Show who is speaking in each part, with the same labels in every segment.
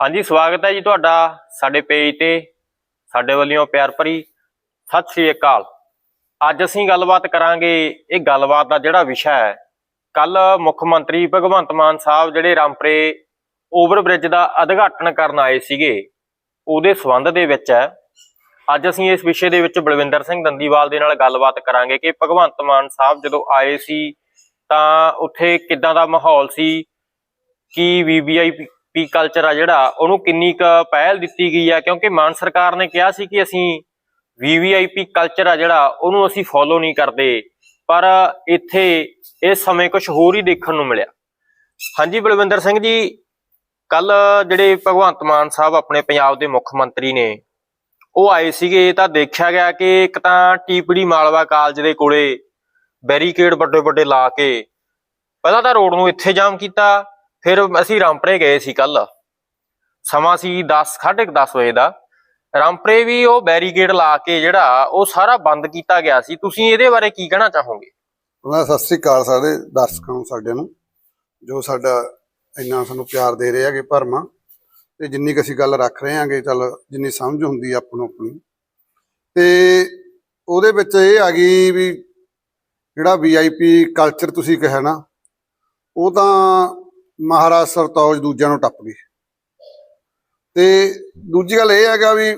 Speaker 1: ਹਾਂਜੀ, ਸਵਾਗਤ ਹੈ ਜੀ ਤੁਹਾਡਾ ਸਾਡੇ ਪੇਜ ਤੇ, ਸਾਡੇ ਵੱਲੋਂ ਪਿਆਰ ਭਰੀ ਸਤਿ ਸ੍ਰੀ ਅਕਾਲ। ਅੱਜ ਅਸੀਂ ਗੱਲਬਾਤ ਕਰਾਂਗੇ ਇਹ ਗੱਲਬਾਤ ਦਾ ਜਿਹੜਾ ਵਿਸ਼ਾ ਹੈ, ਕੱਲ ਮੁੱਖ ਮੰਤਰੀ ਭਗਵੰਤ ਮਾਨ ਸਾਹਿਬ ਜਿਹੜੇ ਰਾਮਪਰੇ ਓਵਰ ਬ੍ਰਿਜ ਦਾ ਉਦਘਾਟਨ ਕਰਨ ਆਏ ਸੀਗੇ, ਉਹਦੇ ਸੰਬੰਧ ਦੇ ਵਿੱਚ ਹੈ। ਅੱਜ ਅਸੀਂ ਇਸ ਵਿਸ਼ੇ ਦੇ ਵਿੱਚ ਬਲਵਿੰਦਰ ਸਿੰਘ ਦੰਦੀਵਾਲ ਦੇ ਨਾਲ ਗੱਲਬਾਤ ਕਰਾਂਗੇ ਕਿ ਭਗਵੰਤ ਮਾਨ ਸਾਹਿਬ ਜਦੋਂ ਆਏ ਸੀ, ਤਾਂ ਉੱਥੇ ਕਿੱਦਾਂ ਦਾ ਮਾਹੌਲ ਸੀ, ਕੀ ਵੀਵੀਆਈਪੀ ਪੀ ਕਲਚਰ ਆ ਜਿਹੜਾ, ਉਹਨੂੰ ਕਿੰਨੀ ਕੁ ਪਹਿਲ ਦਿੱਤੀ ਗਈ ਆ, ਕਿਉਂਕਿ ਮਾਨ ਸਰਕਾਰ ਨੇ ਕਿਹਾ ਸੀ ਕਿ ਅਸੀਂ ਵੀਵੀਆਈਪੀ ਕਲਚਰ ਆ ਜਿਹੜਾ, ਉਹਨੂੰ ਅਸੀਂ ਫੋਲੋ ਨਹੀਂ ਕਰਦੇ। ਪਰ ਇੱਥੇ ਇਸ ਸਮੇਂ ਕੁਝ ਹੋਰ ਹੀ ਦੇਖਣ ਨੂੰ ਮਿਲਿਆ। ਹਾਂਜੀ, ਬਲਵਿੰਦਰ ਸਿੰਘ ਜੀ ਕੱਲ ਜਿਹੜੇ ਭਗਵੰਤ ਮਾਨ ਸਾਹਿਬ ਆਪਣੇ ਪੰਜਾਬ ਦੇ ਮੁੱਖ ਮੰਤਰੀ ਨੇ, ਉਹ ਆਏ ਸੀਗੇ, ਤਾਂ ਦੇਖਿਆ ਗਿਆ ਕਿ ਇੱਕ ਤਾਂ ਟੀਪੜੀ ਮਾਲਵਾ ਕਾਲਜ ਦੇ ਕੋਲੇ ਬੈਰੀਕੇਡ ਵੱਡੇ ਵੱਡੇ ਲਾ ਕੇ, ਪਹਿਲਾਂ ਤਾਂ ਰੋਡ ਨੂੰ ਇੱਥੇ ਜਾਮ ਕੀਤਾ ਫਿਰ ਅਸੀਂ ਰਾਮਪਰੇ ਗਏ ਸੀ ਕੱਲ। ਸਮਾਂ ਸੀ 10 10:30 ਵਜੇ ਦਾ। ਰਾਮਪਰੇ ਵੀ ਉਹ ਬੈਰੀਕੇਡ ਲਾ ਕੇ ਜਿਹੜਾ ਉਹ ਸਾਰਾ ਬੰਦ ਕੀਤਾ ਗਿਆ ਸੀ। ਤੁਸੀਂ ਇਹਦੇ ਬਾਰੇ ਕੀ ਕਹਿਣਾ ਚਾਹੋਗੇ?
Speaker 2: ਉਹਨਾਂ ਸਤਿ ਸ੍ਰੀ ਅਕਾਲ ਸਾਰੇ ਦਰਸ਼ਕਾਂ ਨੂੰ, ਸਾਡੇ ਨੂੰ, ਜੋ ਸਾਡਾ ਇੰਨਾ ਸਾਨੂੰ ਪਿਆਰ ਦੇ ਰਹੇ ਹੈਗੇ ਭਰਮਾ। ਤੇ ਜਿੰਨੀ ਕੁ ਅਸੀਂ ਗੱਲ ਰੱਖ ਰਹੇ ਹਾਂਗੇ, ਚੱਲ ਜਿੰਨੀ ਸਮਝ ਹੁੰਦੀ ਆ ਨੂੰ ਆਪਣੀ। ਤੇ ਉਹਦੇ ਵਿੱਚ ਇਹ ਆ ਗਈ ਵੀ ਜਿਹੜਾ ਵੀਆਈਪੀ ਕਲਚਰ ਤੁਸੀਂ ਕਿਹਾ ਨਾ, ਉਹ ਤਾਂ ਮਹਾਰਾਜ ਸਰਤੌਜ ਦੂਜਿਆਂ ਨੂੰ ਟੱਪ ਗਈ ਤੇ ਦੂਜੀ ਗੱਲ ਇਹ ਹੈਗਾ ਵੀ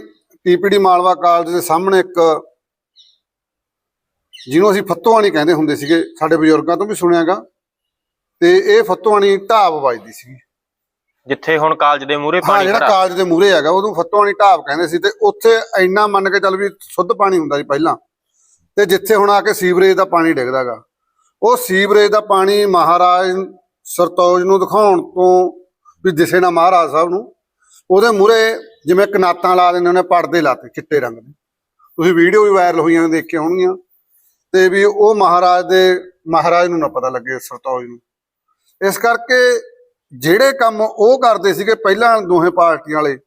Speaker 2: ਟੀਪੀਡੀ ਮਾਲਵਾ ਕਾਲਜ ਦੇ ਸਾਹਮਣੇ ਇੱਕ ਜਿਹਨੂੰ ਅਸੀਂ ਫੱਤੋਆਣੀ ਕਹਿੰਦੇ ਹੁੰਦੇ ਸੀਗੇ ਸਾਡੇ ਬਜ਼ੁਰਗਾਂ ਤੋਂ ਵੀ ਸੁਣਿਆਗਾ ਤੇ ਇਹ ਫੱਤੋਆਣੀ ਢਾਬ ਵੱਜਦੀ ਸੀਗੀ।
Speaker 1: ਜਿੱਥੇ ਹੁਣ ਕਾਲਜ ਦੇ ਮੂਹਰੇ ਪਾਣੀ
Speaker 2: ਜਿਹੜਾ ਕਾਲਜ ਦੇ ਮੂਹਰੇ ਹੈਗਾ ਉਹਨੂੰ ਫੱਤੋਆਣੀ ਢਾਬ ਕਹਿੰਦੇ ਸੀ ਤੇ ਉੱਥੇ ਇੰਨਾ ਮੰਨ ਕੇ ਚੱਲ ਵੀ ਸ਼ੁੱਧ ਪਾਣੀ ਹੁੰਦਾ ਸੀ ਪਹਿਲਾਂ। ਤੇ ਜਿੱਥੇ ਹੁਣ ਆ ਕੇ ਸੀਵਰੇਜ ਦਾ ਪਾਣੀ ਡਿੱਗਦਾਗਾ ਉਹ ਸੀਵਰੇਜ ਦਾ ਪਾਣੀ ਮਹਾਰਾਜ ਸਰਤੌਜ ਨੂੰ ਦਿਖਾਉਣ ਤੋਂ ਵੀ ਦਿਸੇ ਨਾ ਮਹਾਰਾਜ ਸਾਹਿਬ ਨੂੰ, ਉਹਦੇ ਮੂਹਰੇ ਜਿਵੇਂ ਕਨਾਤਾਂ ਲਾ ਦਿੰਦੇ ਉਹਨੇ ਪਰਦੇ ਲਾਤੇ ਚਿੱਟੇ ਰੰਗ ਦੇ। ਤੁਸੀਂ ਵੀਡੀਓ ਵੀ ਵਾਇਰਲ ਹੋਈਆਂ ਦੇਖੀਆਂ ਹੋਣਗੀਆਂ। ਤੇ ਵੀ ਉਹ ਮਹਾਰਾਜ ਦੇ, ਮਹਾਰਾਜ ਨੂੰ ਨਾ ਪਤਾ ਲੱਗੇ ਸਰਤੌਜ ਨੂੰ। ਇਸ ਕਰਕੇ ਜਿਹੜੇ ਕੰਮ ਉਹ ਕਰਦੇ ਸੀਗੇ ਪਹਿਲਾਂ ਦੋਹੇ ਪਾਰਟੀਆਂ ਵਾਲੇ,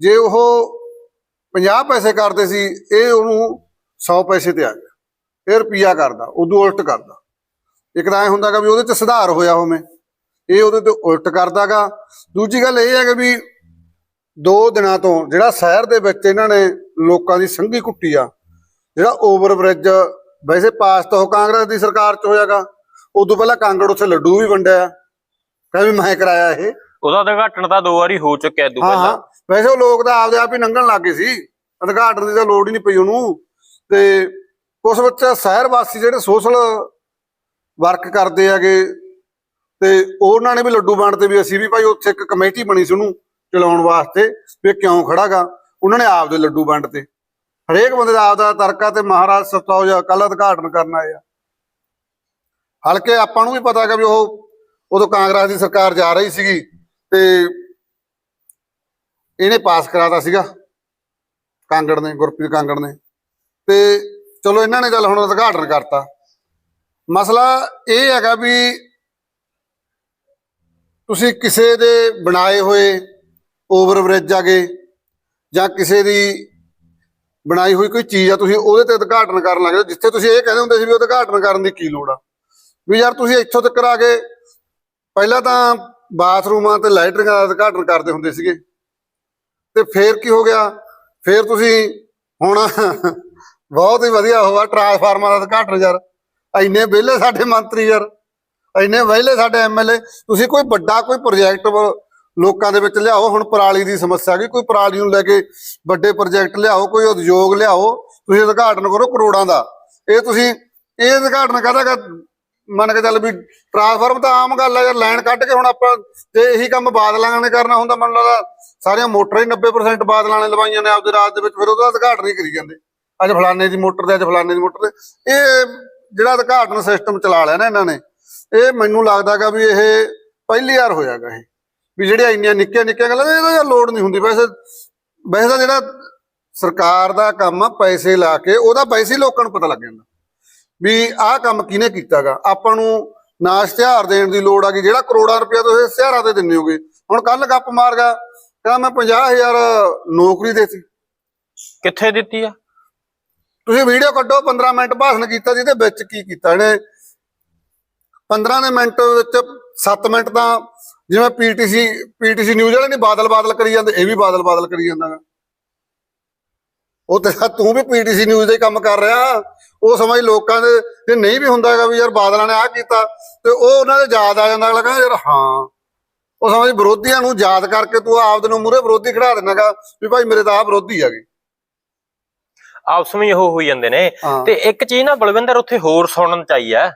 Speaker 2: ਜੇ ਉਹ 50 ਪੈਸੇ ਕਰਦੇ ਸੀ, ਇਹ ਉਹਨੂੰ 100 ਪੈਸੇ ਤੇ ਆ ਗਿਆ। ਇਹ ਰੁਪਿਆ ਕਰਦਾ, ਉਦੋਂ ਉਲਟ ਕਰਦਾ। ਇੱਕ ਤਾਂ ਐ ਹੁੰਦਾਗਾ ਵੀ ਉਹਦੇ ਚ ਸੁਧਾਰ ਹੋਇਆ ਹੋਵੇ। ਇਹ ਉਹਦੇ ਤੇ ਉਲਟ ਕਰਦਾਗਾ। ਦੂਜੀ ਗੱਲ ਇਹ ਹੈ ਕਿ ਵੀ ਦੋ ਦਿਨਾਂ ਤੋਂ ਜਿਹੜਾ ਸ਼ਹਿਰ ਦੇ ਵਿੱਚ ਇਹਨਾਂ ਨੇ ਲੋਕਾਂ ਦੀ ਸੰਘੀ ਕੁੱਟੀ ਆ ਜਿਹੜਾ ਓਵਰ ਬ੍ਰਿਜ ਵੈਸੇ ਪਾਸ ਤਾਂ ਕਾਂਗਰਸ ਦੀ ਸਰਕਾਰ ਚ ਹੋਇਆਗਾ। ਉਦੋਂ ਪਹਿਲਾਂ ਕਾਂਗੜ ਉੱਥੇ ਲੱਡੂ ਵੀ ਵੰਡਿਆ। ਕਹਿੰਦਾ ਵੀ ਮੈਂ ਕਰਾਇਆ ਇਹ।
Speaker 1: ਉਹਦਾ ਉਦਘਾਟਨ ਤਾਂ ਦੋ ਵਾਰੀ ਹੋ ਚੁੱਕਿਆ
Speaker 2: ਹਾਂ
Speaker 1: ਪਹਿਲਾਂ।
Speaker 2: ਵੈਸੇ ਉਹ ਲੋਕ ਤਾਂ ਆਪਦੇ ਆਪ ਹੀ ਲੰਘਣ ਲੱਗੇ ਸੀ। ਉਦਘਾਟਨ ਦੀ ਤਾਂ ਲੋੜ ਹੀ ਨਹੀਂ ਪਈ ਉਹਨੂੰ। ਤੇ ਕੁਝ ਬੱਚਾ ਸ਼ਹਿਰ ਵਾਸੀ ਜਿਹੜੇ ਸੋਸ਼ਲ ਵਰਕ ਕਰਦੇ ਹੈਗੇ। ਤੇ ਉਹਨਾਂ ਨੇ ਵੀ ਲੱਡੂ ਵੰਡ ਤੇ ਵੀ ਅਸੀਂ ਵੀ ਭਾਈ ਉੱਥੇ ਇੱਕ ਕਮੇਟੀ ਬਣੀ ਸੀ ਉਹਨੂੰ ਚਲਾਉਣ ਵਾਸਤੇ ਵੀ ਇਹ ਕਿਉਂ ਖੜਾਗਾ। ਉਹਨਾਂ ਨੇ ਆਪਦੇ ਲੱਡੂ ਵੰਡ ਤੇ। ਹਰੇਕ ਬੰਦੇ ਦਾ ਆਪਦਾ ਤਰਕਾ ਤੇ ਮਹਾਰਾਜ ਸਤੌਜ ਕੱਲ ਉਦਘਾਟਨ ਕਰਨ ਆਏ ਆ। ਹਲਕੇ ਆਪਾਂ ਨੂੰ ਵੀ ਪਤਾ ਹੈਗਾ ਵੀ ਉਹ, ਉਦੋਂ ਕਾਂਗਰਸ ਦੀ ਸਰਕਾਰ ਜਾ ਰਹੀ ਸੀਗੀ ਤੇ ਇਹਨੇ ਪਾਸ ਕਰਾਤਾ ਸੀਗਾ। ਕਾਂਗੜ ਨੇ, ਗੁਰਪ੍ਰੀਤ ਕਾਂਗੜ ਨੇ। ਤੇ ਚਲੋ ਇਹਨਾਂ ਨੇ ਗੱਲ ਹੁਣ ਉਦਘਾਟਨ ਕਰਤਾ। ਮਸਲਾ ਇਹ ਹੈਗਾ ਵੀ ਤੁਸੀਂ ਕਿਸੇ ਦੇ ਬਣਾਏ ਹੋਏ ਓਵਰ ਬ੍ਰਿਜ ਆਗੇ ਜਾਂ ਕਿਸੇ ਦੀ ਬਣਾਈ ਹੋਈ ਕੋਈ ਚੀਜ਼ ਆ ਤੁਸੀਂ ਉਹਦੇ ਤੇ ਉਦਘਾਟਨ ਕਰਨ ਲੱਗੇ ਹੋ, ਜਿੱਥੇ ਤੁਸੀਂ ਇਹ ਕਹਿੰਦੇ ਹੁੰਦੇ ਸੀ ਵੀ ਉਦਘਾਟਨ ਕਰਨ ਦੀ ਕੀ ਲੋੜ ਆ। ਵੀ ਯਾਰ ਤੁਸੀਂ ਇੱਥੋਂ ਤੱਕ ਆ ਕੇ ਪਹਿਲਾਂ ਤਾਂ ਬਾਥਰੂਮਾਂ ਤੇ ਲਾਈਟਰਿੰਗਾਂ ਦਾ ਉਦਘਾਟਨ ਕਰਦੇ ਹੁੰਦੇ ਸੀਗੇ। ਤੇ ਫੇਰ ਕੀ ਹੋ ਗਿਆ? ਫੇਰ ਤੁਸੀਂ ਹੁਣ ਬਹੁਤ ਹੀ ਵਧੀਆ ਹੋਵਾ ਟਰਾਂਸਫਾਰਮਰ ਦਾ ਉਦਘਾਟਨ ਯਾਰ। ਇੰਨੇ ਵਿਹਲੇ ਸਾਡੇ ਮੰਤਰੀ ਯਾਰ, ਇੰਨੇ ਵਿਹਲੇ ਸਾਡੇ ਐਮਐਲਏ ਤੁਸੀਂ ਕੋਈ ਵੱਡਾ ਕੋਈ ਪ੍ਰੋਜੈਕਟ ਲੋਕਾਂ ਦੇ ਵਿੱਚ ਲਿਆਓ, ਹੁਣ ਪਰਾਲੀ ਦੀ ਸਮੱਸਿਆ ਗਈ, ਕੋਈ ਪਰਾਲੀ ਨੂੰ ਲੈ ਕੇ ਵੱਡੇ ਪ੍ਰੋਜੈਕਟ ਲਿਆਓ, ਕੋਈ ਉਦਯੋਗ ਲਿਆਓ, ਤੁਸੀਂ ਉਦਘਾਟਨ ਕਰੋ ਕਰੋੜਾਂ ਦਾ। ਇਹ ਤੁਸੀਂ, ਇਹ ਉਦਘਾਟਨ ਕਰਾਂਗਾ ਮੰਨ ਕੇ ਚੱਲ ਵੀ ਟ੍ਰਾਂਸਫਾਰਮ ਤਾਂ ਆਮ ਗੱਲ ਆ ਯਾਰ ਲਾਈਨ ਕੱਢ ਕੇ ਹੁਣ ਆਪਾਂ ਤੇ ਇਹੀ ਕੰਮ ਬਾਦਲਾਂ ਨੇ ਕਰਨਾ ਹੁੰਦਾ, ਮੈਨੂੰ ਲੱਗਦਾ ਸਾਰੀਆਂ ਮੋਟਰਾਂ ਹੀ 90% ਬਾਦਲਾਂ ਨੇ ਲਵਾਈਆਂ ਨੇ ਆਪਦੇ ਰਾਜ ਦੇ ਵਿੱਚ, ਫਿਰ ਉਹਦਾ ਉਦਘਾਟਨ ਹੀ ਕਰੀ ਜਾਂਦੇ। ਅੱਜ ਫਲਾਣੇ ਦੀ ਮੋਟਰ ਤੇ ਅੱਜ ਫਲਾਣੇ ਦੀ ਮੋਟਰ ਤੇ ਇਹ ਜਿਹੜਾ ਉਦਘਾਟਨ ਸਿਸਟਮ ਚਲਾ ਲਿਆ ਨਾ ਇਹਨਾਂ ਨੇ, ਇਹ ਮੈਨੂੰ ਲੱਗਦਾਗਾ ਵੀ ਇਹ ਪਹਿਲੀ ਵਾਰ ਹੋਇਆਗਾ ਇਹ, ਵੀ ਜਿਹੜੀਆਂ ਇੰਨੀਆਂ ਨਿੱਕੀਆਂ ਨਿੱਕੀਆਂ ਗੱਲਾਂ, ਇਹਦਾ ਲੋੜ ਨਹੀਂ ਹੁੰਦੀ। ਵੈਸੇ ਵੈਸੇ ਤਾਂ ਜਿਹੜਾ ਸਰਕਾਰ ਦਾ ਕੰਮ ਆ, ਪੈਸੇ ਲਾ ਕੇ, ਉਹਦਾ ਪੈਸੇ ਲੋਕਾਂ ਨੂੰ ਪਤਾ ਲੱਗ ਜਾਂਦਾ। ਵੀ ਆਹ ਕੰਮ ਕਿਹਨੇ ਕੀਤਾਗਾ ਆਪਾਂ ਨੂੰ ਨਾ ਇਸ਼ਤਿਹਾਰ ਦੇਣ ਦੀ ਲੋੜ ਆ ਕਿ ਜਿਹੜਾ ਕਰੋੜਾਂ ਰੁਪਇਆ ਤੁਸੀਂ ਇਸ਼ਤਿਹਾਰਾਂ ਤੇ ਦਿੰਦੇ ਹੋਗੇ। ਹੁਣ ਕੱਲ ਗੱਪ ਮਾਰ ਗਿਆ, ਕਹਿੰਦਾ ਮੈਂ 50000 ਨੌਕਰੀ ਦੇਤੀ।
Speaker 1: ਕਿੱਥੇ ਦਿੱਤੀ ਆ?
Speaker 2: ਤੁਸੀਂ ਵੀਡੀਓ ਕੱਢੋ 15 ਮਿੰਟ ਭਾਸ਼ਣ ਕੀਤਾ ਜਿਹਦੇ ਵਿੱਚ ਕੀ ਕੀਤਾ ਇਹਨੇ? 15 ਦੇ ਮਿੰਟ ਵਿੱਚ 7 ਮਿੰਟ ਤਾਂ ਜਿਵੇਂ ਪੀਟੀਸੀ ਪੀਟੀਸੀ ਨਿਊਜ਼ ਵਾਲੇ ਨਹੀਂ ਬਾਦਲ ਬਾਦਲ ਕਰੀ ਜਾਂਦੇ, ਇਹ ਵੀ ਬਾਦਲ ਬਾਦਲ ਕਰੀ ਜਾਂਦਾ ਗਾ। ਉਹ ਤੇ ਤੂੰ ਵੀ ਪੀਟੀਸੀ ਨਿਊਜ਼ ਦਾ ਕੰਮ ਕਰ ਰਿਹਾ। ਉਹ ਸਮਝ ਲੋਕਾਂ ਦੇ, ਜੇ ਨਹੀਂ ਵੀ ਹੁੰਦਾ ਹੈਗਾ ਵੀ ਯਾਰ ਬਾਦਲਾਂ ਨੇ ਆਹ ਕੀਤਾ, ਤੇ ਉਹ ਉਹਨਾਂ ਦੇ ਯਾਦ ਆ ਜਾਂਦਾ ਅਗਲਾ ਕਹਿੰਦਾ, ਯਾਰ ਹਾਂ। ਉਹ ਸਮਝ ਵਿਰੋਧੀਆਂ ਨੂੰ ਯਾਦ ਕਰਕੇ ਤੂੰ ਆਪਦੇ ਨੂੰ ਮੂਰੇ ਵਿਰੋਧੀ ਖੜਾ ਦੇਣਾਗਾ ਵੀ ਭਾਈ ਮੇਰੇ ਤਾਂ ਆ ਵਿਰੋਧੀ ਹੈਗੇ।
Speaker 1: ਆਪਸ ਵਿੱਚ ਉਹ ਹੋਈ ਜਾਂਦੇ ਨੇ। ਤੇ ਇੱਕ ਚੀਜ਼ ਨਾ ਬਲਵਿੰਦਰ ਉੱਥੇ ਹੋਰ ਸੁਣਨ ਚ ਆਈ ਹੈ।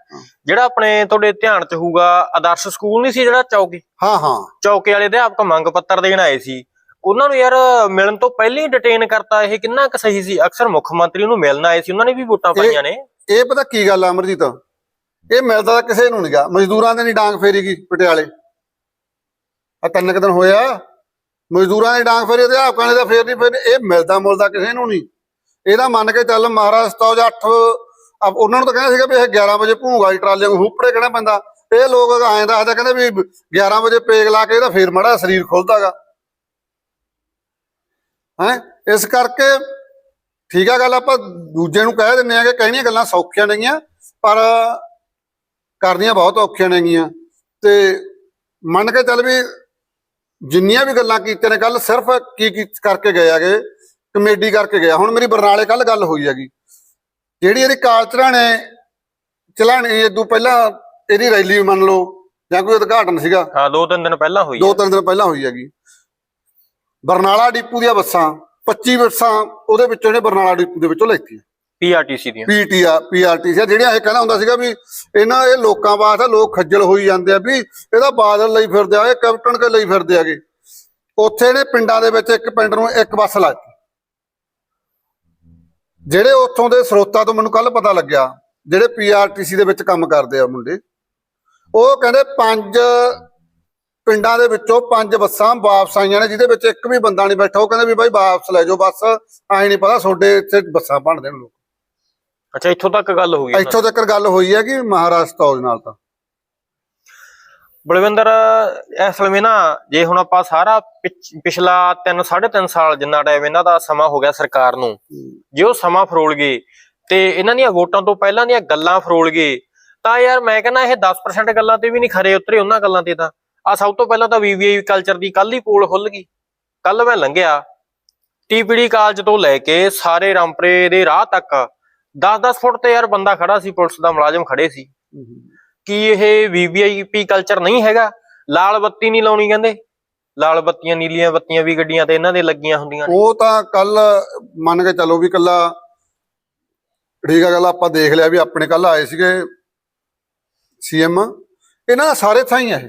Speaker 1: ਜਿਹੜਾ ਆਪਣੇ ਤੁਹਾਡੇ ਧਿਆਨ ਚ ਹੋਊਗਾ ਆਦਰਸ਼ ਸਕੂਲ ਨਹੀਂ ਸੀ ਜਿਹੜਾ ਚੌਕੀ?
Speaker 2: ਹਾਂ ਹਾਂ।
Speaker 1: ਚੌਕੇ ਵਾਲੇ ਅਧਿਆਪਕ ਮੰਗ ਪੱਤਰ ਦੇਣ ਆਏ ਸੀ। ਉਹਨਾਂ ਨੂੰ ਯਾਰ ਮਿਲਣ ਤੋਂ ਪਹਿਲਾਂ ਹੀ ਡਿਟੇਨ ਕਰਤਾ ਇਹ ਕਿੰਨਾ ਕੁ ਸਹੀ ਸੀ? ਅਕਸਰ ਮੁੱਖ ਮੰਤਰੀ ਨੂੰ ਮਿਲਣ ਆਏ ਸੀ ਉਹਨਾਂ ਨੇ ਵੀ ਵੋਟਾਂ ਪਾਈਆਂ ਨੇ।
Speaker 2: ਇਹ ਪਤਾ ਕੀ ਗੱਲ ਆ ਅਮਰਜੀਤ? ਇਹ ਮਿਲਦਾ ਤਾਂ ਕਿਸੇ ਨੂੰ ਨਹੀਂਗਾ। ਮਜ਼ਦੂਰਾਂ ਦੇ ਨਹੀਂ ਡਾਂਗ ਫੇਰੀ ਗਈ ਪਟਿਆਲੇ। ਆ ਤਿੰਨ ਕੁ ਦਿਨ ਹੋਇਆ ਮਜ਼ਦੂਰਾਂ ਦੀ ਡਾਂਗ ਫੇਰੀ ਅਧਿਆਪਕਾਂ ਨੇ ਤਾਂ ਫੇਰ ਨਹੀਂ ਫੇਰ ਇਹ ਮਿਲਦਾ ਮੁਲਦਾ ਕਿਸੇ ਨੂੰ ਨਹੀਂ ਇਹਦਾ ਮੰਨ ਕੇ ਚੱਲ ਮਹਾਰਾਜ ਜਾਂ 8 ਉਹਨਾਂ ਨੂੰ ਤਾਂ ਕਹਿੰਦੇ ਸੀਗਾ ਵੀ ਇਹ 11 ਵਜੇ ਭੂੰਗਾ ਦੀ ਟਰਾਲੇ ਨੂੰ ਹੁੱਪੜੇ ਕਹਿਣਾ ਪੈਂਦਾ? ਇਹ ਲੋਕ ਐਂ ਦੱਸਦੇ, ਕਹਿੰਦੇ ਵੀ 11 ਵਜੇ ਪੇਗ ਲਾ ਕੇ ਇਹਦਾ ਫੇਰ ਮੜਾ ਸਰੀਰ ਖੁੱਲਦਾਗਾ। ਹੈ? ਇਸ ਕਰਕੇ ਠੀਕ ਆ ਗੱਲ, ਆਪਾਂ ਦੂਜੇ ਨੂੰ ਕਹਿ ਦਿੰਨੇ ਆ ਕਿ ਕਹਿਣੀਆਂ ਗੱਲਾਂ ਸੌਖੀਆਂ ਨੇਗੀਆਂ, ਪਰ ਕਰਨੀਆਂ ਬਹੁਤ ਔਖੀਆਂ ਨੇਗੀਆਂ। ਤੇ ਮੰਨ ਕੇ ਚੱਲ ਵੀ ਜਿੰਨੀਆਂ ਵੀ ਗੱਲਾਂ ਕੀਤੀਆਂ ਨੇ ਕੱਲ ਸਿਰਫ ਕੀ ਕੀ ਕਰਕੇ ਗਏ ਆਗੇ? ਕਮੇਡੀ ਕਰਕੇ ਗਿਆ। ਹੁਣ ਮੇਰੀ ਬਰਨਾਲੇ ਕੱਲ ਗੱਲ ਹੋਈ ਹੈਗੀ। ਜਿਹੜੀ ਇਹਦੀ ਕਾਲਚਰਾਂ ਨੇ ਚਲਾਣੀ ਇਦੋਂ ਪਹਿਲਾਂ ਇਹਦੀ ਰੈਲੀ ਮੰਨ ਲਓ ਜਾਂ ਕੋਈ ਉਦਘਾਟਨ ਸੀਗਾ।
Speaker 1: ਹਾਂ ਦੋ ਤਿੰਨ ਦਿਨ ਪਹਿਲਾਂ ਹੋਈ
Speaker 2: ਦੋ। ਤਿੰਨ ਦਿਨ ਪਹਿਲਾਂ ਹੋਈ ਹੈਗੀ। ਬਰਨਾਲਾ ਡਿਪੂ ਦੀਆਂ ਬੱਸਾਂ 25 ਬੱਸਾਂ ਉਹਦੇ ਵਿੱਚੋਂ ਨੇ ਬਰਨਾਲਾ ਡਿਪੂ ਦੇ ਵਿੱਚੋਂ ਲੈਤੀਆਂ।
Speaker 1: ਪੀਆਰਟੀਸੀ ਦੀਆਂ।
Speaker 2: ਪੀਟੀਆ ਪੀਆਰਟੀਸੀ ਜਿਹੜੀਆਂ ਇਹ ਕਹਿੰਦਾ ਹੁੰਦਾ ਸੀਗਾ ਵੀ ਇਹਨਾਂ ਇਹ ਲੋਕਾਂ ਵਾਸਤੇ ਲੋਕ ਖੱਜਲ ਹੋਈ ਜਾਂਦੇ ਆ ਵੀ ਇਹਦਾ ਬਾਦਲ ਲਈ ਫਿਰਦੇ ਆ ਇਹ ਕੈਪਟਨ ਕੇ ਲਈ ਫਿਰਦੇ ਆਗੇ ਉੱਥੇ ਨੇ ਪਿੰਡਾਂ ਦੇ ਵਿੱਚ ਇੱਕ ਪਿੰਡ ਨੂੰ ਇੱਕ ਬੱਸ ਲਾਤੀ। ਜਿਹੜੇ ਉੱਥੋਂ ਦੇ ਸਰੋਤਾਂ ਤੋਂ ਮੈਨੂੰ ਕੱਲ ਪਤਾ ਲੱਗਿਆ ਜਿਹੜੇ ਪੀਆਰਟੀਸੀ ਦੇ ਵਿੱਚ ਕੰਮ ਕਰਦੇ ਆ ਮੁੰਡੇ ਉਹ ਕਹਿੰਦੇ ਪੰਜ ਪਿੰਡਾਂ ਦੇ ਵਿੱਚੋਂ ਪੰਜ ਬੱਸਾਂ ਵਾਪਸ ਆਈਆਂ ਨੇ ਜਿਹਦੇ ਵਿੱਚ ਇੱਕ ਵੀ ਬੰਦਾ ਨਹੀਂ ਬੈਠਾ ਉਹ ਕਹਿੰਦੇ ਵੀ ਬਾਈ ਵਾਪਸ ਲੈ ਜਾਓ ਬੱਸ ਐ ਨਹੀਂ ਪਤਾ ਤੁਹਾਡੇ ਇੱਥੇ ਬੱਸਾਂ ਬਣ ਦੇਣ ਲੋਕ
Speaker 1: ਅੱਛਾ ਇੱਥੋਂ ਤੱਕ ਗੱਲ ਹੋ ਗਈ।
Speaker 2: ਇੱਥੋਂ ਤੱਕ ਗੱਲ ਹੋਈ ਹੈ ਕਿ ਮਹਾਰਾਸ਼ਟਰ ਫੌਜ ਨਾਲ ਤਾਂ
Speaker 1: ਬਲਵਿੰਦਰ ਅਸਲ ਵਿੱਚ ਨਾ ਜੇ ਹੁਣ ਆਪਾਂ ਸਾਰਾ ਪਿਛਲਾ 3 3.5 ਸਾਲ ਜਿੰਨਾ ਟਾਈਮ ਇਹਨਾਂ ਦਾ ਸਮਾਂ ਹੋ ਗਿਆ ਸਰਕਾਰ ਨੂੰ, ਜੇ ਉਹ ਸਮਾਂ ਫਰੋਲ ਗਏ ਤੇ ਇਹਨਾਂ ਦੀਆਂ ਵੋਟਾਂ ਤੋਂ ਪਹਿਲਾਂ ਦੀਆਂ ਗੱਲਾਂ ਫਰੋਲ ਗਏ, ਤਾਂ ਯਾਰ ਮੈਂ ਕਹਿੰਦਾ ਇਹ 10% ਗੱਲਾਂ ਤੇ ਵੀ ਨਹੀਂ ਖਰੇ ਉਤਰੇ ਉਹਨਾਂ ਗੱਲਾਂ ਤੇ ਤਾਂ। ਆ ਸਭ ਤੋਂ ਪਹਿਲਾਂ ਤਾਂ ਵੀਵੀਆਈ ਕਲਚਰ ਦੀ ਕੱਲ ਹੀ ਪੋਲ ਖੁੱਲ ਗਈ। ਕੱਲ ਮੈਂ ਲੰਘਿਆ ਟੀਪੀਡੀ ਕਾਲਜ ਤੋਂ ਲੈ ਕੇ ਸਾਰੇ ਰਾਮਪਰੇ ਦੇ ਰਾਹ ਤੱਕ 10-10 ਫੁੱਟ ਤੇ ਯਾਰ ਬੰਦਾ ਖੜਾ ਸੀ, ਪੁਲਿਸ ਦਾ ਮੁਲਾਜ਼ਮ ਖੜੇ ਸੀ। ਕੀ ਇਹ ਵੀਵੀਆਈਪੀ ਕਲਚਰ ਨਹੀਂ ਹੈਗਾ? ਲਾਲ ਬੱਤੀ ਨਹੀਂ ਲਾਉਣੀ ਕਹਿੰਦੇ। ਲਾਲ ਬੱਤੀਆਂ, ਨੀਲੀਆਂ ਬੱਤੀਆਂ ਵੀ ਗੱਡੀਆਂ ਤੇ ਇਹਨਾਂ ਦੇ ਲੱਗੀਆਂ ਹੁੰਦੀਆਂ ਨੇ।
Speaker 2: ਉਹ ਤਾਂ ਕੱਲ ਮੰਨ ਕੇ ਚੱਲੋ ਵੀ ਕੱਲਾ ਠੀਕ ਆ ਗੱਲ ਆਪਾਂ ਦੇਖ ਲਿਆ ਵੀ ਆਪਣੇ ਕੱਲ ਆਏ ਸੀਗੇ ਸੀਐਮ ਇਹਨਾਂ ਸਾਰੇ ਥਾਂ ਹੀ ਆ ਇਹ।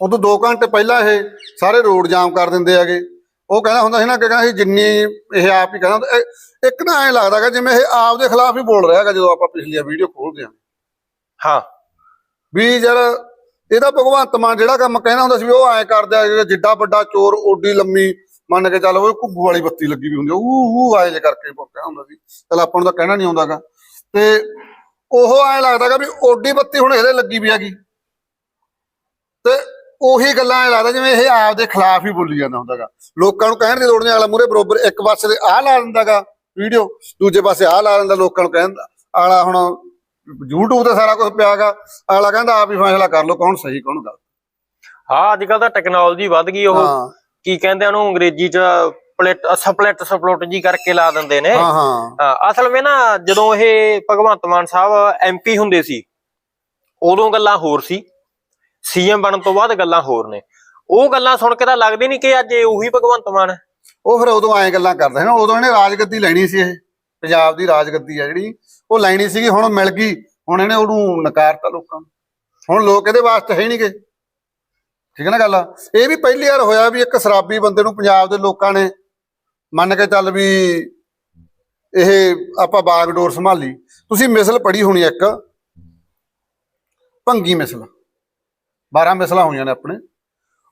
Speaker 2: ਉਦੋਂ 2 ਘੰਟੇ ਪਹਿਲਾਂ ਇਹ ਸਾਰੇ ਰੋਡ ਜਾਮ ਕਰ ਦਿੰਦੇ ਹੈਗੇ। ਉਹ ਕਹਿੰਦਾ ਹੁੰਦਾ ਸੀ ਨਾ ਕਿ ਕਹਿੰਦਾ ਸੀ ਜਿੰਨੀ ਇਹ ਆਪ ਹੀ ਕਹਿੰਦਾ ਇੱਕ ਨਾ ਐਂ ਲੱਗਦਾ ਜਿਵੇਂ ਇਹ ਆਪ ਦੇ ਖਿਲਾਫ ਹੀ ਬੋਲ ਰਿਹਾ ਹੈਗਾ ਜਦੋਂ ਆਪਾਂ ਪਿਛਲੀਆਂ ਵੀਡੀਓ ਖੋਲਦੇ ਹਾਂ।
Speaker 1: ਹਾਂ।
Speaker 2: ਵੀ ਯਾਰ ਇਹਦਾ ਭਗਵੰਤ ਮਾਨ ਜਿਹੜਾ ਕੰਮ ਕਹਿੰਦਾ ਹੁੰਦਾ ਸੀ ਵੀ ਉਹ ਐਂ ਕਰਦਾ ਜਿਹੜਾ ਜਿੱਡਾ ਵੱਡਾ ਚੋਰ ਓਡੀ ਲੰਮੀ ਮੰਨ ਕੇ ਚੱਲ ਉਹ ਘੁੱਗੂ ਵਾਲੀ ਬੱਤੀ ਲੱਗੀ ਵੀ ਹੁੰਦੀ ਆ, ਊ ਆਏ ਕਰਕੇ ਕਹਿੰਦਾ ਹੁੰਦਾ ਸੀ। ਚਲ ਆਪਾਂ ਨੂੰ ਤਾਂ ਕਹਿਣਾ ਨਹੀਂ ਆਉਂਦਾਗਾ। ਤੇ ਉਹ ਐਂ ਲੱਗਦਾਗਾ ਵੀ ਓਡੀ ਬੱਤੀ ਹੁਣ ਇਹਦੇ ਲੱਗੀ ਵੀ ਹੈਗੀ। ਤੇ ਉਹੀ ਗੱਲਾਂ ਐਂ ਲੱਗਦਾ ਜਿਵੇਂ ਇਹ ਆਪ ਦੇ ਖਿਲਾਫ ਹੀ ਬੋਲੀ ਜਾਂਦਾ ਹੁੰਦਾਗਾ। ਲੋਕਾਂ ਨੂੰ ਕਹਿਣ ਦੀ ਲੋੜ ਨਹੀਂ ਅਗਲਾ ਮੂਰੇ ਬਰੋਬਰ ਇੱਕ ਪਾਸੇ ਦੇ ਆਹ ਲਾ ਦਿੰਦਾਗਾ ਵੀਡੀਓ ਦੂਜੇ ਪਾਸੇ ਆਹ ਲਾ ਦਿੰਦਾ ਲੋਕਾਂ ਨੂੰ ਕਹਿੰਦਾ ਆਲਾ ਹੁਣ YouTube ਤੇ ਸਾਰਾ ਕੁਝ ਪਿਆਗਾ ਅਗਲਾ ਕਹਿੰਦਾ ਆਪ ਹੀ ਫੈਸਲਾ ਕਰ ਲਓ ਕੌਣ ਸਹੀ ਕੌਣ ਗਲਤ।
Speaker 1: ਹਾਂ ਅੱਜ ਕੱਲ ਤਾਂ ਟੈਕਨੋਲੋਜੀ ਵੱਧ ਗਈ ਉਹ। ਕੀ ਕਹਿੰਦੇ ਉਹਨੂੰ ਅੰਗਰੇਜ਼ੀ ਚ ਪਲੇਟ ਸਪਲਿਟ ਸਪਲੋਟ ਜੀ ਕਰਕੇ ਲਾ ਦਿੰਦੇ ਨੇ।
Speaker 2: ਹਾਂ ਹਾਂ।
Speaker 1: ਅਸਲ ਵਿੱਚ ਨਾ ਜਦੋਂ ਇਹ ਭਗਵੰਤ ਮਾਨ ਸਾਹਿਬ ਐਮਪੀ ਹੁੰਦੇ ਸੀ ਉਦੋਂ ਗੱਲਾਂ ਹੋਰ ਸੀ। ਸੀਐਮ ਬਣਨ ਤੋਂ ਬਾਅਦ ਗੱਲਾਂ ਹੋਰ ਨੇ। ਉਹ ਗੱਲਾਂ ਸੁਣ ਕੇ ਤਾਂ ਲੱਗਦੀ ਨਹੀਂ ਕਿ ਅੱਜ ਇਹ ਉਹੀ ਭਗਵੰਤ ਮਾਨ ਹੈ।
Speaker 2: ਉਹ ਫਿਰ ਉਦੋਂ ਐਂ ਗੱਲਾਂ ਕਰਦੇ ਨਾ ਉਦੋਂ ਇਹਨੇ ਰਾਜਗੱਦੀ ਲੈਣੀ ਸੀ ਇਹ। ਪੰਜਾਬ ਦੀ ਰਾਜਗੱਦੀ ਆ ਜਿਹੜੀ। ਉਹ ਲੈਣੀ ਸੀਗੀ, ਹੁਣ ਮਿਲ ਗਈ। ਹੁਣ ਇਹਨੇ ਉਹਨੂੰ ਨਕਾਰਤਾ ਲੋਕਾਂ ਨੂੰ। ਹੁਣ ਲੋਕ ਇਹਦੇ ਵਾਸਤੇ ਹੈ ਨਹੀਂਗੇ ਠੀਕ ਹੈ ਨਾ ਗੱਲ? ਇਹ ਵੀ ਪਹਿਲੀ ਵਾਰ ਹੋਇਆ ਵੀ ਇੱਕ ਸ਼ਰਾਬੀ ਬੰਦੇ ਨੂੰ ਪੰਜਾਬ ਦੇ ਲੋਕਾਂ ਨੇ ਮੰਨ ਕੇ ਚੱਲ ਵੀ ਇਹ ਆਪਾਂ ਬਾਗਡੋਰ ਸੰਭਾਲੀ। ਤੁਸੀਂ ਮਿਸਲ ਪੜੀ ਹੋਣੀ ਇੱਕ। ਭੰਗੀ ਮਿਸਲ। 12 ਮਿਸਲਾਂ ਹੋਈਆਂ ਨੇ ਆਪਣੇ।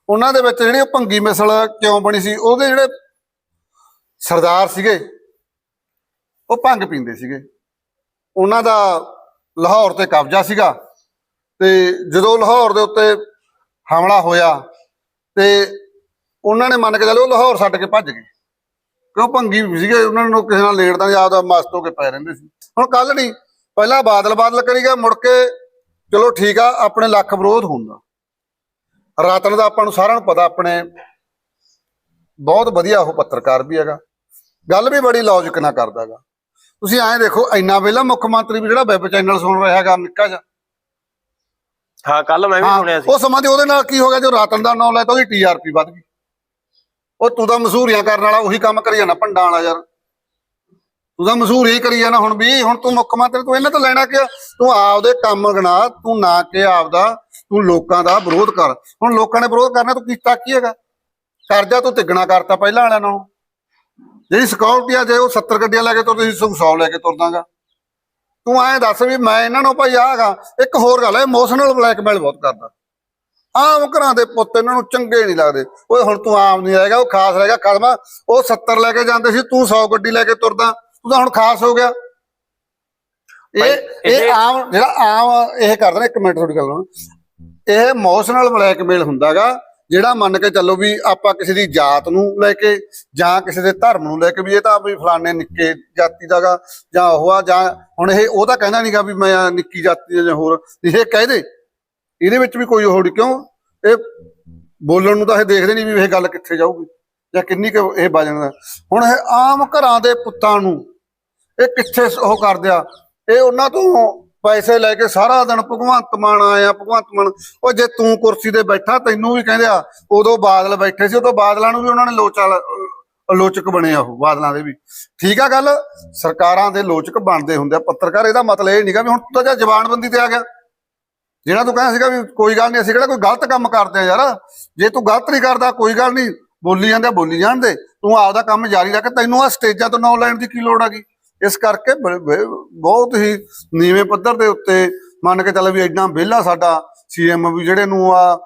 Speaker 2: ਉਹਨਾਂ ਦੇ ਵਿੱਚ ਜਿਹੜੀ ਉਹ ਭੰਗੀ ਮਿਸਲ ਕਿਉਂ ਬਣੀ ਸੀ, ਉਹਦੇ ਜਿਹੜੇ ਸਰਦਾਰ ਸੀਗੇ, ਉਹ ਭੰਗ ਪੀਂਦੇ ਸੀਗੇ। ਉਹਨਾਂ ਦਾ ਲਾਹੌਰ ਤੇ ਕਬਜ਼ਾ ਸੀਗਾ ਤੇ ਜਦੋਂ ਲਾਹੌਰ ਦੇ ਉੱਤੇ ਹਮਲਾ ਹੋਇਆ ਤੇ ਉਹਨਾਂ ਨੇ ਮੰਨ ਕੇ ਚੱਲੋ ਉਹ ਲਾਹੌਰ ਛੱਡ ਕੇ ਭੱਜ ਗਏ। ਕਿਉਂ ਭੰਗੀ ਸੀਗੇ? ਉਹਨਾਂ ਨੂੰ ਕਿਸੇ ਨਾਲ ਲੇੜਦਾ ਨਹੀਂ ਆਪਦਾ ਮਸਤ ਹੋ ਕੇ ਪੈ ਰਹਿੰਦੇ ਸੀ। ਹੁਣ ਕੱਲ ਨਹੀਂ, ਪਹਿਲਾਂ ਬਾਦਲ ਬਾਦਲ ਕਰੀ ਗਿਆ, ਮੁੜ ਕੇ ਚਲੋ ਠੀਕ ਆ, ਆਪਣੇ ਲੱਖ ਵਿਰੋਧ ਹੁੰਦਾ। ਰਤਨ ਦਾ ਆਪਾਂ ਨੂੰ ਸਾਰਿਆਂ ਨੂੰ ਪਤਾ, ਆਪਣੇ ਬਹੁਤ ਵਧੀਆ ਉਹ ਪੱਤਰਕਾਰ ਵੀ ਹੈਗਾ। ਗੱਲ ਵੀ ਬੜੀ ਲੌਜੀਕ ਨਾਲ ਕਰਦਾਗਾ ਤੁਸੀਂ ਐਂ ਦੇਖੋ ਇੰਨਾ ਵੇਲਾ ਮੁੱਖ ਮੰਤਰੀ ਵੀ ਜਿਹੜਾ ਵੈਬ ਚੈਨਲ ਸੁਣ ਰਿਹਾ ਹੈਗਾ ਨਿੱਕਾ ਜਿਹਾ।
Speaker 1: ਹਾਂ ਕੱਲ ਮੈਂ ਵੀ
Speaker 2: ਹਾਂ,
Speaker 1: ਸੁਣਿਆ ਸੀ।
Speaker 2: ਉਹ ਸਮਾਂ ਤੇ ਉਹਦੇ ਨਾਲ ਕੀ ਹੋ ਗਿਆ ਜੋ ਰਤਨ ਦਾ ਨਾਮ ਲੈ ਤਾਂ ਉਹਦੀ ਟੀਆਰਪੀ ਵੱਧ ਗਈ। ਉਹ ਤੂੰ ਤਾਂ ਮਸ਼ਹੂਰੀਆਂ ਕਰਨ ਵਾਲਾ ਉਹੀ ਕੰਮ ਕਰੀ ਜਾਣਾ ਭੰਡਾਂ ਵਾਲਾ ਯਾਰ। ਤੂੰ ਤਾਂ ਮਸ਼ਹੂਰੀ ਕਰੀ ਜਾਣਾ ਹੁਣ ਵੀ ਹੁਣ ਤੂੰ ਮੁੱਖ ਮੰਤਰੀ ਤੂੰ ਇਹਨਾਂ ਤੋਂ ਲੈਣਾ ਕਿ ਤੂੰ ਆਪਦੇ ਕੰਮ ਗਣਾ ਤੂੰ ਨਾ ਕਿ ਆਪਦਾ ਤੂੰ ਲੋਕਾਂ ਦਾ ਵਿਰੋਧ ਕਰ। ਹੁਣ ਲੋਕਾਂ ਨੇ ਵਿਰੋਧ ਕਰਨਾ ਤੂੰ ਕੀਤਾ ਕੀ ਹੈਗਾ? ਕਰਜ਼ਾ ਤੂੰ ਤਿੱਗਣਾ ਕਰਤਾ ਪਹਿਲਾਂ ਵਾਲਿਆਂ ਨਾਲੋਂ। ਜਿਹੜੀ ਸਿਕਿਉਰਿਟੀ ਆ ਜੇ ਉਹ 70 ਗੱਡੀਆਂ ਲੈ ਕੇ ਤੁਰਦੇ ਸੀ ਤੂੰ 100 ਲੈ ਕੇ ਤੁਰਦਾਗਾ। ਤੂੰ ਐਂ ਦੱਸ ਵੀ ਮੈਂ ਇਹਨਾਂ ਨੂੰ ਭਾਈ ਆਗਾ ਇੱਕ ਹੋਰ ਗੱਲ ਹੈ ਇਮੋਸ਼ਨਲ ਬਲੈਕਮੇਲ ਬਹੁਤ ਕਰਦਾ। ਆਮ ਘਰਾਂ ਦੇ ਪੁੱਤ ਇਹਨਾਂ ਨੂੰ ਚੰਗੇ ਨਹੀਂ ਲੱਗਦੇ। ਓਏ ਹੁਣ ਤੂੰ ਆਮ ਨਹੀਂ ਰਹੇਗਾ ਉਹ ਖਾਸ ਰਹੇਗਾ ਕਦਮਾ ਉਹ 70 ਲੈ ਕੇ ਜਾਂਦੇ ਸੀ ਤੂੰ 100 ਗੱਡੀ ਲੈ ਕੇ ਤੁਰਦਾ ਤੂੰ ਤਾਂ ਹੁਣ ਖਾਸ ਹੋ ਗਿਆ। ਇਹ ਇਹ ਆਮ ਜਿਹੜਾ ਆਮ ਇਹ ਕਰਦੇ ਨੇ ਇੱਕ ਮਿੰਟ ਤੁਹਾਡੀ ਗੱਲ ਇਹ ਇਮੋਸ਼ਨਲ ਬਲੈਕਮੇਲ ਹੁੰਦਾਗਾ ਜਿਹੜਾ ਮੰਨ ਕੇ ਚੱਲੋ ਵੀ ਆਪਾਂ ਕਿਸੇ ਦੀ ਜਾਤ ਨੂੰ ਲੈ ਕੇ ਜਾਂ ਕਿਸੇ ਦੇ ਧਰਮ ਨੂੰ ਲੈ ਕੇ ਵੀ ਇਹ ਤਾਂ ਵੀ ਫਲਾਣੇ ਨਿੱਕੇ ਜਾਤੀ ਦਾਗਾ ਜਾਂ ਉਹ ਆ, ਜਾਂ ਹੁਣ ਇਹ ਉਹ ਤਾਂ ਕਹਿੰਦਾ ਨਹੀਂਗਾ ਵੀ ਮੈਂ ਨਿੱਕੀ ਜਾਤੀ ਜਾਂ ਹੋਰ, ਇਹ ਕਹਿ ਦੇ। ਇਹਦੇ ਵਿੱਚ ਵੀ ਕੋਈ ਹੋਰ ਕਿਉਂ? ਇਹ ਬੋਲਣ ਨੂੰ ਤਾਂ ਇਹ ਦੇਖਦੇ ਨਹੀਂ ਵੀ ਇਹ ਗੱਲ ਕਿੱਥੇ ਜਾਊਗੀ, ਜਾਂ ਕਿੰਨੀ ਕੁ ਇਹ ਵਜਣ ਹੁਣ ਇਹ ਆਮ ਘਰਾਂ ਦੇ ਪੁੱਤਾਂ ਨੂੰ ਇਹ ਕਿੱਥੇ ਉਹ ਕਰਦੇ ਆ? ਇਹ ਉਹਨਾਂ ਤੋਂ ਪੈਸੇ ਲੈ ਕੇ ਸਾਰਾ ਦਿਨ ਭਗਵੰਤ ਮਾਨ ਆਇਆ ਭਗਵੰਤ ਮਾਨ। ਉਹ ਜੇ ਤੂੰ ਕੁਰਸੀ ਤੇ ਬੈਠਾ ਤੈਨੂੰ ਵੀ ਕਹਿੰਦੇ ਆ ਉਦੋਂ ਬਾਦਲ ਬੈਠੇ ਸੀ ਉਦੋਂ ਬਾਦਲਾਂ ਨੂੰ ਵੀ ਉਹਨਾਂ ਨੇ ਲੋਚਾ ਲੋਚਕ ਬਣੇ ਆ ਉਹ ਬਾਦਲਾਂ ਦੇ ਵੀ। ਠੀਕ ਆ ਗੱਲ? ਸਰਕਾਰਾਂ ਦੇ ਲੋਚਕ ਬਣਦੇ ਹੁੰਦੇ ਆ। ਪੱਤਰਕਾਰ ਇਹਦਾ ਮਤਲਬ ਇਹ ਨਹੀਂਗਾ ਵੀ ਹੁਣ ਤੂੰ ਤਾਂ ਜਾਂ ਜ਼ਬਾਨਬੰਦੀ ਤੇ ਆ ਗਿਆ। ਜਿਹੜਾ ਤੂੰ ਕਹਿੰਦਾ ਸੀਗਾ ਵੀ ਕੋਈ ਗੱਲ ਨਹੀਂ ਅਸੀਂ ਕਿਹੜਾ ਕੋਈ ਗਲਤ ਕੰਮ ਕਰਦੇ ਆ ਯਾਰ। ਜੇ ਤੂੰ ਗਲਤ ਨਹੀਂ ਕਰਦਾ ਕੋਈ ਗੱਲ ਨਹੀਂ। ਬੋਲੀ ਜਾਂਦੇ ਆ, ਬੋਲੀ ਜਾਣਦੇ ਤੂੰ ਆਪਦਾ ਕੰਮ ਜਾਰੀ ਰੱਖ। ਤੈਨੂੰ ਆ ਸਟੇਜਾਂ ਤੋਂ ਨੌ ਲੈਣ ਦੀ ਕੀ ਲੋੜ ਹੈਗੀ? ਇਸ ਕਰਕੇ ਬਹੁਤ ਹੀ ਨੀਵੇਂ ਪੱਧਰ ਦੇ ਉੱਤੇ ਮੰਨ ਕੇ ਚੱਲ ਵੀ ਐਡਾ ਵਿਹਲਾ ਸਾਡਾ ਸੀਐਮ ਵੀ ਜਿਹੜੇ ਨੂੰ ਆ,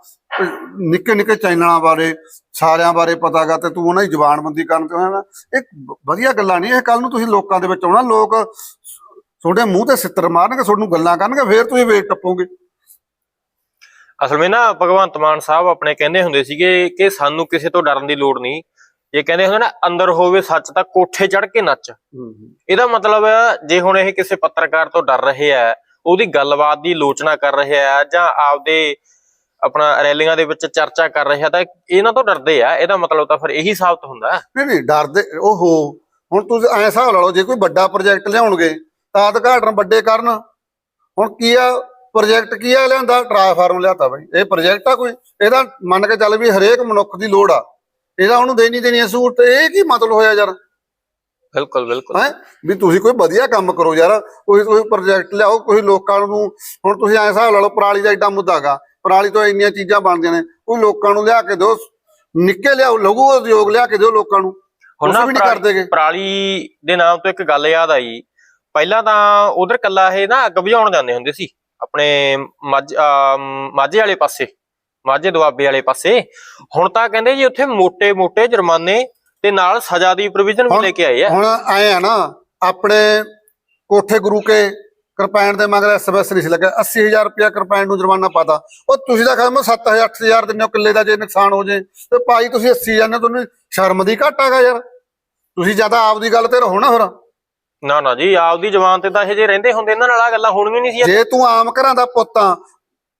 Speaker 2: ਨਿੱਕੇ ਨਿੱਕੇ ਚੈਨਲਾਂ ਬਾਰੇ, ਸਾਰਿਆਂ ਬਾਰੇ ਪਤਾਗਾ ਤੇ ਤੂੰ ਉਹਨਾਂ ਦੀ ਜ਼ਬਾਨਬੰਦੀ ਕਰਨ ਤੇ ਹੋਇਆ ਇਹ ਵਧੀਆ ਗੱਲਾਂ ਨਹੀਂ ਇਹ ਕੱਲ ਨੂੰ ਤੁਸੀਂ ਲੋਕਾਂ ਦੇ ਵਿੱਚ ਆਉਣਾ, ਲੋਕ ਤੁਹਾਡੇ ਮੂੰਹ ਤੇ ਸਿੱਤਰ ਮਾਰਨਗੇ, ਤੁਹਾਨੂੰ ਗੱਲਾਂ ਕਰਨਗੇ, ਫੇਰ ਤੁਸੀਂ ਵੇਟ ਟੱਪੋਗੇ।
Speaker 1: ਅਸਲ ਵਿੱਚ ਨਾ ਭਗਵੰਤ ਮਾਨ ਸਾਹਿਬ ਆਪਣੇ ਕਹਿੰਦੇ ਹੁੰਦੇ ਸੀਗੇ ਕਿ ਸਾਨੂੰ ਕਿਸੇ ਤੋਂ ਡਰਨ ਦੀ ਲੋੜ ਨਹੀਂ। ਜੇ ਕਹਿੰਦੇ ਹੁੰਦੇ ਨਾ ਅੰਦਰ ਹੋਵੇ ਸੱਚ ਤਾਂ ਕੋਠੇ ਚੜ ਕੇ ਨੱਚ। ਇਹਦਾ ਮਤਲਬ ਹੈ ਜੇ ਹੁਣ ਇਹ ਕਿਸੇ ਪੱਤਰਕਾਰ ਤੋਂ ਡਰ ਰਹੇ ਆ ਉਹਦੀ ਗੱਲਬਾਤ ਦੀ ਲੋਚਨਾ ਕਰ ਰਹੇ ਆ ਜਾਂ ਆਪਦੇ ਆਪਣਾ ਰੈਲੀਆਂ ਦੇ ਵਿੱਚ ਚਰਚਾ ਕਰ ਰਹੇ ਆ ਤਾਂ ਇਹਨਾਂ ਤੋਂ ਡਰਦੇ ਆ। ਇਹਦਾ ਮਤਲਬ ਤਾਂ ਫਿਰ ਇਹੀ ਸਾਬਤ ਹੁੰਦਾ।
Speaker 2: ਨਹੀਂ ਨਹੀਂ ਡਰਦੇ ਓਹੋ ਹੁਣ ਤੁਸੀਂ ਐਂ ਹਿਸਾਬ ਲਾ ਲਓ ਜੇ ਕੋਈ ਵੱਡਾ ਪ੍ਰੋਜੈਕਟ ਲਿਆਉਣਗੇ ਤਾਂ ਉਦਘਾਟਨ ਵੱਡੇ ਕਰਨ। ਹੁਣ ਕੀ ਆ ਪ੍ਰੋਜੈਕਟ ਕੀ ਆ ਲਿਆਂਦਾ? ਟ੍ਰਾਂਸਫਾਰਮ ਲਿਆਤਾ ਬਾਈ। ਇਹ ਪ੍ਰੋਜੈਕਟ ਆ ਕੋਈ? ਇਹਦਾ ਮੰਨ ਕੇ ਚੱਲ ਵੀ ਹਰੇਕ ਮਨੁੱਖ ਦੀ ਲੋੜ ਆ। ਇਹਦਾ ਉਹਨੂੰ ਦੇਣੀ ਦੇਣੀ ਆ ਸਹੂਲਤ ਇਹ ਕੀ ਮਤਲਬ ਹੋਇਆ ਯਾਰ?
Speaker 1: ਬਿਲਕੁਲ ਬਿਲਕੁਲ।
Speaker 2: ਹੈ? ਵੀ ਤੁਸੀਂ ਕੋਈ ਵਧੀਆ ਕੰਮ ਕਰੋ ਯਾਰ ਕੋਈ ਕੋਈ ਪ੍ਰੋਜੈਕਟ ਲਿਆਓ ਕੋਈ ਲੋਕਾਂ ਨੂੰ ਹੁਣ ਤੁਸੀਂ ਐਂ ਹਿਸਾਬ ਲਾ ਲਓ ਪਰਾਲੀ ਦਾ ਐਡਾ ਮੁੱਦਾ ਹੈਗਾ। ਪਰਾਲੀ ਤੋਂ ਇੰਨੀਆਂ ਚੀਜ਼ਾਂ ਬਣਦੀਆਂ ਨੇ ਕੋਈ ਲੋਕਾਂ ਨੂੰ ਲਿਆ ਕੇ ਦਿਓ ਨਿੱਕੇ ਲਿਆਓ ਲਘੂ ਉਦਯੋਗ ਲਿਆ ਕੇ ਦਿਓ ਲੋਕਾਂ ਨੂੰ।
Speaker 1: ਹੁਣ ਨਾ
Speaker 2: ਕਰਦੇਗੇ।
Speaker 1: ਪਰਾਲੀ ਦੇ ਨਾਮ ਤੋਂ ਇੱਕ ਗੱਲ ਯਾਦ ਆਈ। ਪਹਿਲਾਂ ਤਾਂ ਉਧਰ ਕੱਲਾ ਇਹ ਨਾ ਅੱਗ ਬੁਝਾਉਣ ਜਾਂਦੇ ਹੁੰਦੇ ਸੀ ਆਪਣੇ ਮਾਝੇ ਵਾਲੇ ਪਾਸੇ। ਮਾਝੇ ਦੁਆਬੇ ਵਾਲੇ ਪਾਸੇ। ਹੁਣ ਤਾਂ ਕਹਿੰਦੇ ਜੀ ਉੱਥੇ ਮੋٹے-ਮੋٹے ਜੁਰਮਾਨੇ ਤੇ ਨਾਲ ਸਜ਼ਾ ਦੀ ਪ੍ਰੋਵੀਜ਼ਨ ਵੀ ਲੈ ਕੇ ਆਏ ਆ।
Speaker 2: ਹੁਣ ਆਏ ਆ ਨਾ ਆਪਣੇ ਕੋਠੇ ਗੁਰੂ ਕੇ ਕਿਰਪਾਨ ਦੇ ਮਗਰ ਐਸਐਮਐਸ ਨਹੀਂ ਲੱਗਾ 80000 ਰੁਪਿਆ ਕਿਰਪਾਨ ਨੂੰ ਜੁਰਮਾਨਾ ਪਾਤਾ। ਉਹ ਤੁਸੀਂ ਦਾ ਖਤਮ 7000 8000 ਦਿੰਦੇ ਹੋ ਕਿੱਲੇ ਦਾ ਜੇ ਨੁਕਸਾਨ ਹੋ ਜੇ ਤੇ ਭਾਈ ਤੁਸੀਂ 80 ਜਾਂਦੇ ਤੁਹਾਨੂੰ ਸ਼ਰਮ ਦੀ ਘਾਟ ਆਗਾ ਯਾਰ। ਤੁਸੀਂ ਜ਼ਿਆਦਾ ਆਪ ਦੀ ਗੱਲ ਤੇ ਰਹੋ ਨਾ ਹੋਰ
Speaker 1: ਨਾ ਨਾ ਜੀ ਆਪਦੀ ਜਵਾਨ ਤੇ ਤਾਂ ਇਹ ਜੇ ਰਹਿੰਦੇ ਹੁੰਦੇ ਇਹਨਾਂ ਨਾਲ ਆ ਗੱਲਾਂ ਹੋਣੀਆਂ ਨਹੀਂ ਸੀ।
Speaker 2: ਜੇ ਤੂੰ ਆਮ ਘਰਾਂ ਦਾ ਪੁੱਤ ਆ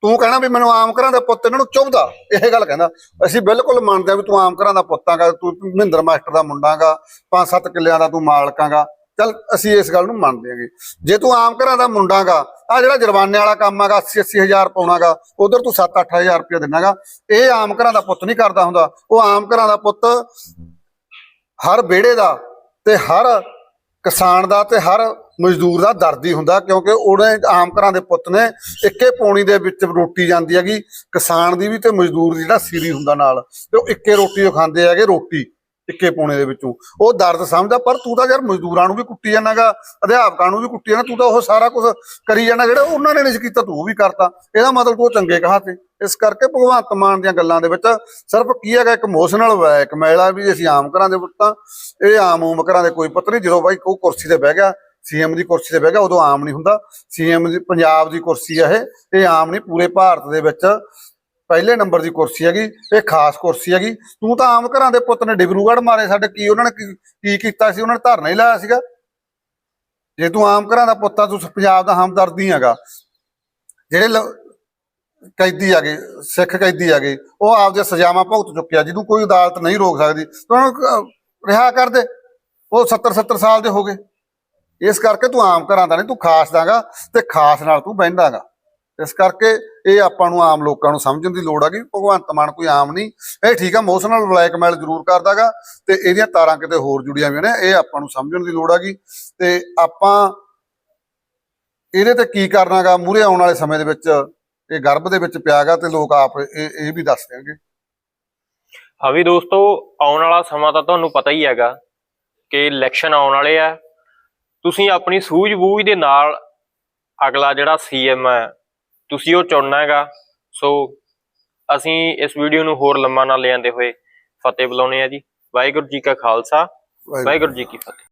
Speaker 2: ਤੂੰ ਕਹਿਣਾ ਵੀ ਮੈਨੂੰ ਆਮ ਘਰਾਂ ਦਾ ਪੁੱਤ ਇਹਨਾਂ ਨੂੰ ਚੁੱਭਦਾ, ਇਹ ਗੱਲ ਕਹਿੰਦਾ। ਅਸੀਂ ਬਿਲਕੁਲ ਮੰਨਦੇ ਆ ਵੀ ਤੂੰ ਆਮ ਘਰਾਂ ਦਾ ਪੁੱਤ ਤੂੰ ਮਹਿੰਦਰ ਮਾਸਟਰ ਦਾ ਮੁੰਡਾਗਾ ਪੰਜ ਸੱਤ ਕਿੱਲਿਆਂ ਦਾ ਤੂੰ ਮਾਲਕਾਂਗਾ। ਚੱਲ ਅਸੀਂ ਇਸ ਗੱਲ ਨੂੰ ਮੰਨਦੇ ਆਂਗੇ। ਜੇ ਤੂੰ ਆਮ ਘਰਾਂ ਦਾ ਮੁੰਡਾਗਾ ਆ ਜਿਹੜਾ ਜੁਰਮਾਨੇ ਵਾਲਾ ਕੰਮ ਆਗਾ 80 80000 ਪਾਉਣਾਗਾ, ਉਧਰ ਤੂੰ 7 8000 ਰੁਪਏ ਦਿਨਾਗਾ। ਇਹ ਆਮ ਘਰਾਂ ਦਾ ਪੁੱਤ ਨਹੀਂ ਕਰਦਾ ਹੁੰਦਾ। ਉਹ ਆਮ ਘਰਾਂ ਦਾ ਪੁੱਤ ਹਰ ਵਿਹੜੇ ਦਾ ਤੇ ਹਰ ਕਿਸਾਨ ਦਾ ਤੇ ਹਰ ਮਜ਼ਦੂਰ ਦਾ ਦਰਦ ਹੀ ਹੁੰਦਾ ਕਿਉਂਕਿ ਉਹਨੇ ਆਮ ਘਰਾਂ ਦੇ ਪੁੱਤ ਨੇ ਇੱਕੇ ਪੌਣੀ ਦੇ ਵਿੱਚ ਰੋਟੀ ਜਾਂਦੀ ਹੈਗੀ, ਕਿਸਾਨ ਦੀ ਵੀ ਤੇ ਮਜ਼ਦੂਰ ਦੀ ਜਿਹੜਾ ਸੀਰੀ ਹੁੰਦਾ ਨਾਲ, ਤੇ ਉਹ ਇੱਕੇ ਰੋਟੀ ਉਹ ਖਾਂਦੇ ਹੈਗੇ ਰੋਟੀ ਇੱਕੇ ਪੌਣੇ ਦੇ ਵਿੱਚੋਂ। ਉਹ ਦਰਦ ਸਮਝਦਾ, ਪਰ ਤੂੰ ਤਾਂ ਯਾਰ ਮਜ਼ਦੂਰਾਂ ਨੂੰ ਵੀ ਕੁੱਟੀ ਜਾਣਾਗਾ ਅਧਿਆਪਕਾਂ ਨੂੰ ਵੀ ਕੁੱਟੀ ਜਾਣਾ ਤੂੰ ਤਾਂ ਉਹ ਸਾਰਾ ਕੁਝ ਕਰੀ ਜਾਣਾ ਜਿਹੜਾ ਉਹਨਾਂ ਨੇ ਨਹੀਂ ਕੀਤਾ, ਤੂੰ ਵੀ ਕਰਤਾ। ਇਹਦਾ ਮਤਲਬ ਤੂੰ ਚੰਗੇ ਕਹਾ ਤੇ ਇਸ ਕਰਕੇ ਭਗਵੰਤ ਮਾਨ ਦੀਆਂ ਗੱਲਾਂ ਦੇ ਵਿੱਚ ਸਿਰਫ ਕੀ ਹੈਗਾ, ਇੱਕ ਇਮੋਸ਼ਨਲ ਵੈਕ ਮੈਲਾ ਵੀ ਅਸੀਂ ਆਮ ਘਰਾਂ ਦੇ ਪੁੱਤਾਂ, ਇਹ ਆਮ ਊਮ ਘਰਾਂ ਦੇ ਕੋਈ ਪੁੱਤ ਨਹੀਂ, ਜਦੋਂ ਬਾਈ ਕੋਈ ਕੁਰਸੀ ਤੇ ਬਹਿ ਗਿਆ ਸੀਐਮ ਦੀ ਕੁਰਸੀ ਤੇ ਬਹਿ ਗਿਆ, ਉਦੋਂ ਆਮ ਨਹੀਂ ਹੁੰਦਾ। ਸੀਐਮ ਦੀ, ਪੰਜਾਬ ਦੀ ਕੁਰਸੀ ਆ ਇਹ ਇਹ ਆਮ ਨਹੀਂ, ਪੂਰੇ ਭਾਰਤ ਦੇ ਵਿੱਚ ਪਹਿਲੇ ਨੰਬਰ ਦੀ ਕੁਰਸੀ ਹੈਗੀ, ਇਹ ਖਾਸ ਕੁਰਸੀ ਹੈਗੀ। ਤੂੰ ਤਾਂ ਆਮ ਘਰਾਂ ਦੇ ਪੁੱਤ ਨੇ ਡਿਬਰੂਗੜ੍ਹ ਮਾਰੇ ਸਾਡੇ, ਕੀ ਉਹਨਾਂ ਨੇ ਕੀ ਕੀਤਾ ਸੀ? ਉਹਨਾਂ ਨੇ ਧਰਨਾ ਹੀ ਲਾਇਆ ਸੀਗਾ। ਜੇ ਤੂੰ ਆਮ ਘਰਾਂ ਦਾ ਪੁੱਤ ਆ, ਤੂੰ ਪੰਜਾਬ ਦਾ ਹਮਦਰਦ ਹੈਗਾ। ਜਿਹੜੇ ਕੈਦੀ ਆ ਗਏ ਸਿੱਖ ਕੈਦੀ ਆ ਗਏ ਉਹ ਆਪਦੇ ਸਜ਼ਾਵਾਂ ਭੁਗਤ ਚੁੱਕਿਆ ਜਿਹਨੂੰ ਕੋਈ ਅਦਾਲਤ ਨਹੀਂ ਰੋਕ ਸਕਦੀ। ਤਾਂ ਰਿਹਾ ਕਰਦੇ ਉਹ 70 70 ਸਾਲ ਦੇ ਹੋ ਗਏ। ਇਸ ਕਰਕੇ ਤੂੰ ਆਮ ਘਰਾਂ ਦਾ ਨਹੀਂ, ਤੂੰ ਖਾਸ ਦਾਗਾ ਤੇ ਖਾਸ ਨਾਲ ਤੂੰ ਬਹਿੰਦਾਗਾ। ਇਸ ਕਰਕੇ ਇਹ ਆਪਾਂ ਨੂੰ ਆਮ ਲੋਕਾਂ ਨੂੰ ਸਮਝਣ ਦੀ ਲੋੜ ਆ ਕਿ ਭਗਵੰਤ ਮਾਨ ਕੋਈ ਆਮ ਨਹੀਂ। ਇਹ ਠੀਕ ਆ ਇਮੋਸ਼ਨਲ ਬਲੈਕਮੇਲ ਜ਼ਰੂਰ ਕਰਦਾਗਾ ਤੇ ਇਹਦੀਆਂ ਤਾਰਾਂ ਕਿਤੇ ਹੋਰ ਜੁੜੀਆਂ ਹੋਈਆਂ ਨੇ, ਇਹ ਆਪਾਂ ਨੂੰ ਸਮਝਣ ਦੀ ਲੋੜ ਆਗੀ ਤੇ ਆਪਾਂ ਇਹਦੇ ਤੇ ਕੀ ਕਰਨਾਗਾ ਮੂਰੇ ਆਉਣ ਵਾਲੇ ਸਮੇਂ ਦੇ ਵਿੱਚ ਇਹ ਗਰਭ ਦੇ ਵਿੱਚ ਪਿਆਗਾ ਤੇ ਲੋਕ ਆਪ ਇਹ ਇਹ ਵੀ ਦੱਸ ਦੇਣਗੇ।
Speaker 1: ਹਾਂ ਵੀ ਦੋਸਤੋ, ਆਉਣ ਵਾਲਾ ਸਮਾਂ ਤਾਂ ਤੁਹਾਨੂੰ ਪਤਾ ਹੀ ਹੈਗਾ ਕਿ ਇਲੈਕਸ਼ਨ ਆਉਣ ਵਾਲੇ ਆ ਤੁਸੀਂ ਆਪਣੀ ਸੂਝ-ਬੂਝ ਦੇ ਨਾਲ ਅਗਲਾ ਜਿਹੜਾ ਸੀਐਮ ਹੈ ਤੁਸੀਂ ਉਹ ਚੁਣਨਾ ਹੈਗਾ। ਸੋ ਅਸੀਂ ਇਸ ਵੀਡੀਓ ਨੂੰ ਹੋਰ ਲੰਮਾ ਨਾ ਲਿਆਂਦੇ ਹੋਏ ਫਤਿਹ ਬੁਲਾਉਣੇ ਆ ਜੀ। ਵਾਹਿਗੁਰੂ ਜੀ ਕਾ ਖਾਲਸਾ ਵਾਹਿਗੁਰੂ ਜੀ ਕੀ ਫਤਿਹ।